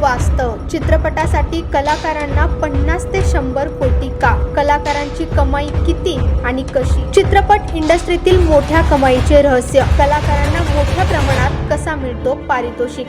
वास्तव चित्रपटासाठी कलाकारांना पन्नास ते शंभर कोटी का? कलाकारांची कमाई किती आणि कशी? चित्रपट इंडस्ट्रीतील मोठ्या कमाईचे रहस्य कलाकारांना मोठ्या प्रमाणात कसा मिळतो पारितोषिक?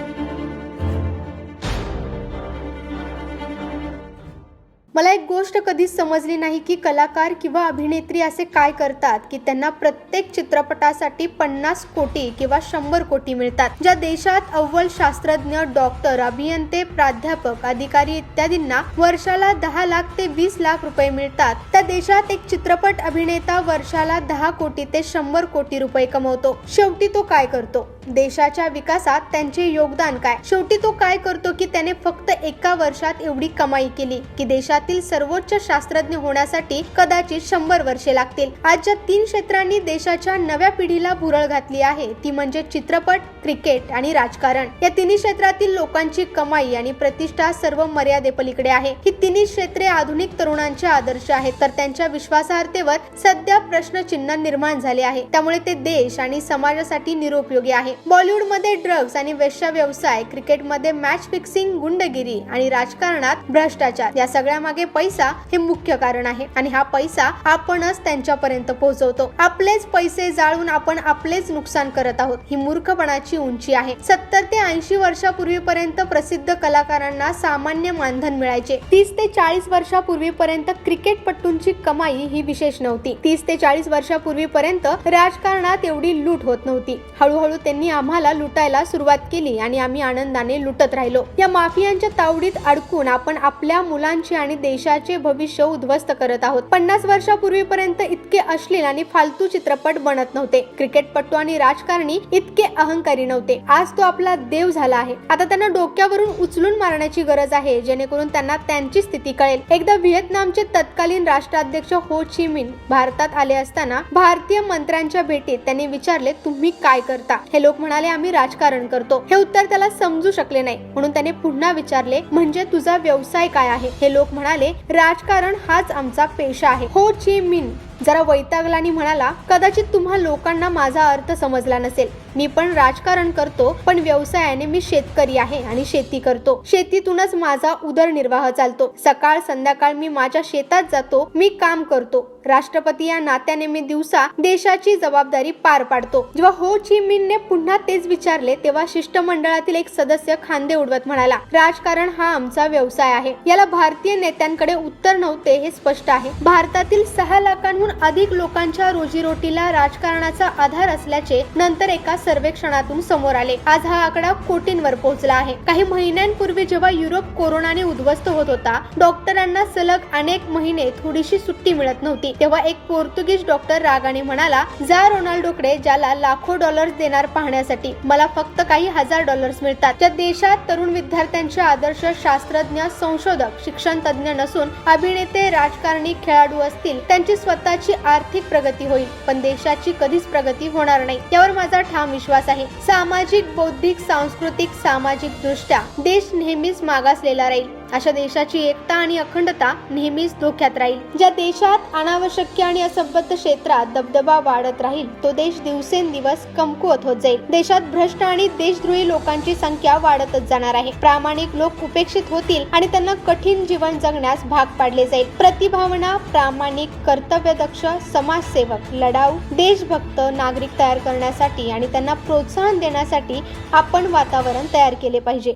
मला एक गोष्ट कधीच समजली नाही की कलाकार किंवा अभिनेत्री असे काय करतात की त्यांना प्रत्येक चित्रपटासाठी पन्नास कोटी किंवा शंभर कोटी मिळतात. ज्या देशात अव्वल शास्त्रज्ञ डॉक्टर अभियंते प्राध्यापक अधिकारी इत्यादींना वर्षाला दहा लाख ते वीस लाख रुपये मिळतात. त्या देशात एक चित्रपट अभिनेता वर्षाला दहा कोटी ते शंभर कोटी रुपये कमवतो. शेवटी तो काय करतो? देशाच्या विकासात त्यांचे योगदान काय? शेवटी तो काय करतो की त्याने फक्त एका वर्षात एवढी कमाई केली की देशात जगातील सर्वोच्च शास्त्रज्ञ होण्यासाठी कदाचित शंभर वर्षे लागतील. आज ज्या तीन क्षेत्रांनी देशाच्या नव्या पिढीला भुरळ घातली आहे. ती म्हणजे चित्रपट क्रिकेट आणि राजकारण. या तिन्ही क्षेत्रातील लोकांची कमाई आणि प्रतिष्ठा सर्व मर्यादेपलीकडे आहे. ही तिन्ही क्षेत्रे आधुनिक तरुणांचे आदर्श आहेत. तर त्यांच्या विश्वासार्हतेवर सध्या प्रश्नचिन्ह निर्माण झाले आहे. त्यामुळे ते देश आणि समाजासाठी निरुपयोगी आहे. बॉलिवूडमध्ये ड्रग्ज आणि वेश्या व्यवसाय क्रिकेटमध्ये मॅच फिक्सिंग गुंडगिरी आणि राजकारणात भ्रष्टाचार या सगळ्या मागे पैसा हे मुख्य कारण आहे. आणि हा पैसा आपणच त्यांच्यापर्यंत पोहोचवतो. आपलेच पैसे जाळून आपण आपलेच नुकसान करत आहोत. ही मूर्खपणाची उंची आहे. सत्तर ते ऐंशी वर्षापूर्वीपर्यंत प्रसिद्ध कलाकारांना सामान्य मानधन मिळायचे. तीस ते चाळीस वर्षापूर्वीपर्यंत क्रिकेटपटूंची कमाई ही विशेष नव्हती. तीस ते चाळीस वर्षापूर्वीपर्यंत राजकारणात एवढी लूट होत नव्हती. हळूहळू त्यांनी आम्हाला लुटायला सुरुवात केली आणि आम्ही आनंदाने लुटत राहिलो. या माफियांच्या तावडीत अडकून आपण आपल्या मुलांची आणि देशाचे भविष्य उद्ध्वस्त करत आहोत. पन्नास वर्षापूर्वीपर्यंत इतके अश्लील आणि फालतू चित्रपट बनत नव्हते. क्रिकेटपटू आणि राजकारणी इतके अहंकारी नव्हते. आज तो आपला देव झाला आहे. आता त्यांना डोक्यावरून उचलून मारण्याची गरज आहे जेणेकरून त्यांना त्यांची स्थिती कळेल. एकदा व्हिएतनामचे तत्कालीन राष्ट्राध्यक्ष हो ची मिन भारतात आले असताना भारतीय मंत्र्यांच्या भेटीत त्यांनी विचारले तुम्ही काय करता? हे लोक म्हणाले आम्ही राजकारण करतो. हे उत्तर त्याला समजू शकले नाही. म्हणून त्याने पुन्हा विचारले म्हणजे तुझा व्यवसाय काय आहे? हे लोक म्हणाले राजकारण हाच आमचा पेशा आहे. हो ची मिन. जरा वैतागला आणि म्हणाला कदाचित तुम्हा लोकांना माझा अर्थ समजला नसेल. मी पण राजकारण करतो पण व्यवसायाने मी शेतकरी आहे आणि शेती करतो. शेतीतूनच माझा उदरनिर्वाह चालतो. सकाळ संध्याकाळ मी माझ्या शेतात जातो मी काम करतो. राष्ट्रपती या नात्याने मी दिवसा देशाची जबाबदारी पार पाडतो. जेव्हा हो ची मिनने पुन्हा तेच विचारले तेव्हा शिष्टमंडळातील एक सदस्य खांदे उडवत म्हणाला राजकारण हा आमचा व्यवसाय आहे. याला भारतीय नेत्यांकडे उत्तर नव्हते हे स्पष्ट आहे. भारतातील सहा लाखांहून अधिक लोकांच्या रोजीरोटीला राजकारणाचा आधार असल्याचे नंतर एका सर्वेक्षणातून समोर आले. आज हा आकडा कोटींवर पोहोचला आहे. काही महिन्यांपूर्वी जेव्हा युरोप कोरोनाने उद्ध्वस्त होत होता डॉक्टरांना सलग अनेक महिने थोडीशी सुट्टी मिळत नव्हती. तेव्हा एक पोर्तुगीज डॉक्टर रागाने म्हणाला जा रोनाल्डोकडे ज्याला लाखो डॉलर्स देणार पाहण्यासाठी. मला फक्त काही हजार डॉलर्स मिळतात. त्या देशात तरुण विद्यार्थ्यांचे आदर्श शास्त्रज्ञ संशोधक शिक्षण तज्ञ नसून अभिनेते राजकारणी खेळाडू असतील त्यांची देशाची आर्थिक प्रगती होईल पण देशाची कधीच प्रगती होणार नाही. यावर माझा ठाम विश्वास आहे. सामाजिक बौद्धिक सांस्कृतिक सामाजिक दृष्ट्या देश नेहमीच मागासलेला राहील. अशा देशाची एकता आणि अखंडता नेहमीच धोक्यात राहील. ज्या देशात अनावश्यक आणि असंबद्ध क्षेत्रात दबदबा वाढत राहील तो देश दिवसेंदिवस कमकुवत होत जाईल. देशात भ्रष्ट आणि देशद्रोही लोकांची संख्या वाढतच जाणार आहे. प्रामाणिक लोक उपेक्षित होतील आणि त्यांना कठीण जीवन जगण्यास भाग पाडले जाईल. प्रतिभावना प्रामाणिक कर्तव्यदक्ष समाजसेवक लढाऊ देशभक्त नागरिक तयार करण्यासाठी आणि त्यांना प्रोत्साहन देण्यासाठी आपण वातावरण तयार केले पाहिजे.